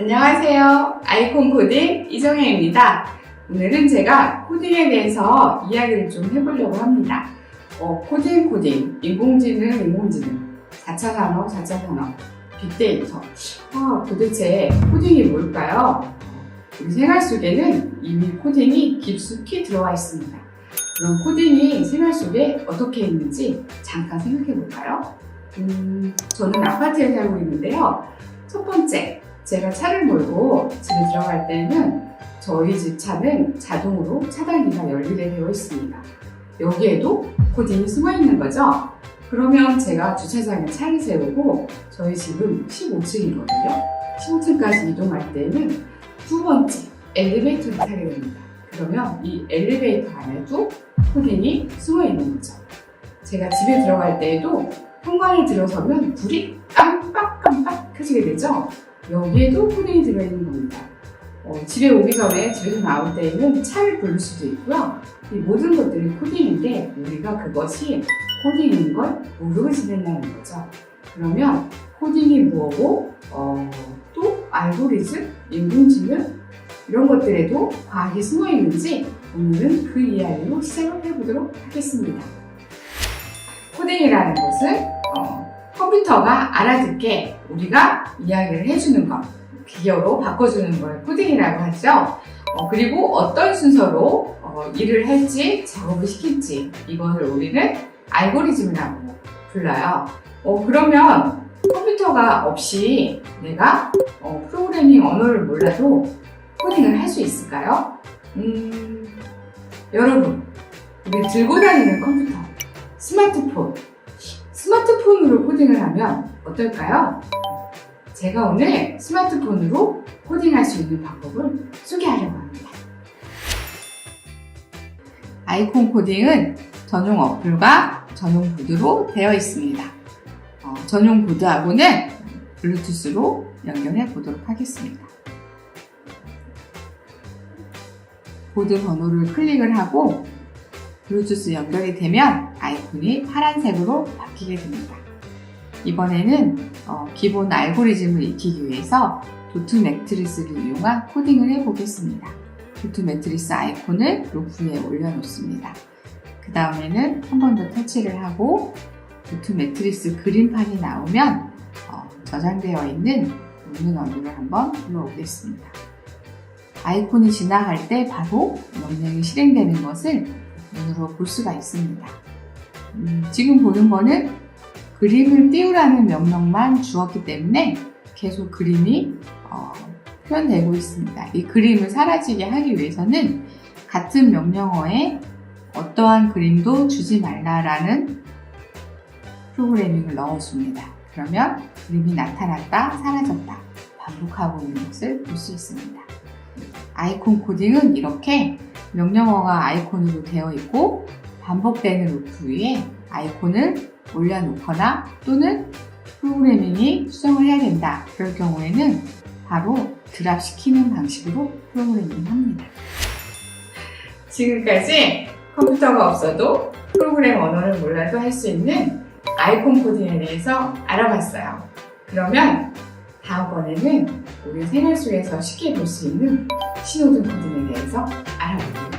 안녕하세요. 아이콘 코딩 이정혜입니다. 오늘은 제가 코딩에 대해서 이야기를 좀 해보려고 합니다. 어, 코딩, 코딩, 인공지능, 인공지능, 4차 산업, 4차 산업, 빅데이터. 아, 도대체 코딩이 뭘까요? 우리 생활 속에는 이미 코딩이 깊숙이 들어와 있습니다. 그럼 코딩이 생활 속에 어떻게 있는지 잠깐 생각해 볼까요? 음, 저는 아파트에 살고 있는데요. 첫 번째, 제가 차를 몰고 집에 들어갈 때는 저희 집 차는 자동으로 차단기가 열리게 되어 있습니다. 여기에도 코딩이 숨어 있는 거죠? 그러면 제가 주차장에 차를 세우고 저희 집은 15층이거든요. 15층까지 이동할 때는 두 번째 엘리베이터를 타게 됩니다. 그러면 이 엘리베이터 안에도 코딩이 숨어 있는 거죠. 제가 집에 들어갈 때에도 현관을 들어서면 불이 깜빡깜빡 켜지게 되죠. 여기에도 코딩이 들어있는 겁니다. 어, 집에 오기 전에 집에서 나올 때에는 차를 부를 수도 있고요. 이 모든 것들이 코딩인데 우리가 그것이 코딩인 걸 모르고 지낸다는 거죠. 그러면 코딩이 뭐고 어, 또 알고리즘, 인공지능 이런 것들에도 과학이 숨어 있는지 오늘은 그 이야기로 시작을 해보도록 하겠습니다. 코딩이라는 것은 어, 컴퓨터가 알아듣게 우리가 이야기를 해주는 것, 기어로 바꿔주는 걸 코딩이라고 하죠. 어, 그리고 어떤 순서로 어, 일을 할지 작업을 시킬지 이것을 우리는 알고리즘이라고 불러요. 어, 그러면 컴퓨터가 없이 내가 어, 프로그래밍 언어를 몰라도 코딩을 할 수 있을까요? 음, 여러분, 우리 들고 다니는 컴퓨터, 스마트폰, 스마트폰으로 코딩을 하면 어떨까요? 제가 오늘 스마트폰으로 코딩할 수 있는 방법을 소개하려고 합니다. 아이콘 코딩은 전용 어플과 전용 보드로 되어 있습니다. 어, 전용 보드하고는 블루투스로 연결해 보도록 하겠습니다. 보드 번호를 클릭을 하고 블루투스 연결이 되면 아이콘이 파란색으로 바뀌게 됩니다. 이번에는 어, 기본 알고리즘을 익히기 위해서 도트 매트리스를 이용한 코딩을 해보겠습니다. 도트 매트리스 아이콘을 로프 위에 올려놓습니다. 그 다음에는 한 번 더 터치를 하고 도트 매트리스 그림판이 나오면 어, 저장되어 있는 문는 언어를 한번 불러오겠습니다. 아이콘이 지나갈 때 바로 명령이 실행되는 것을 눈으로 볼 수가 있습니다. 음, 지금 보는 거는 그림을 띄우라는 명령만 주었기 때문에 계속 그림이 어, 표현되고 있습니다. 이 그림을 사라지게 하기 위해서는 같은 명령어에 어떠한 그림도 주지 말라라는 프로그래밍을 넣어줍니다. 그러면 그림이 나타났다, 사라졌다, 반복하고 있는 것을 볼 수 있습니다. 아이콘 코딩은 이렇게 명령어가 아이콘으로 되어 있고 반복되는 루프 위에 아이콘을 올려놓거나 또는 프로그래밍이 수정을 해야 된다. 그럴 경우에는 바로 드랍 시키는 방식으로 프로그래밍 합니다. 지금까지 컴퓨터가 없어도 프로그램 언어를 몰라도 할 수 있는 아이콘 코딩에 대해서 알아봤어요. 그러면 다음번에는 우리 생활 속에서 쉽게 볼 수 있는 신호등 코딩에 대해서 알아볼게요.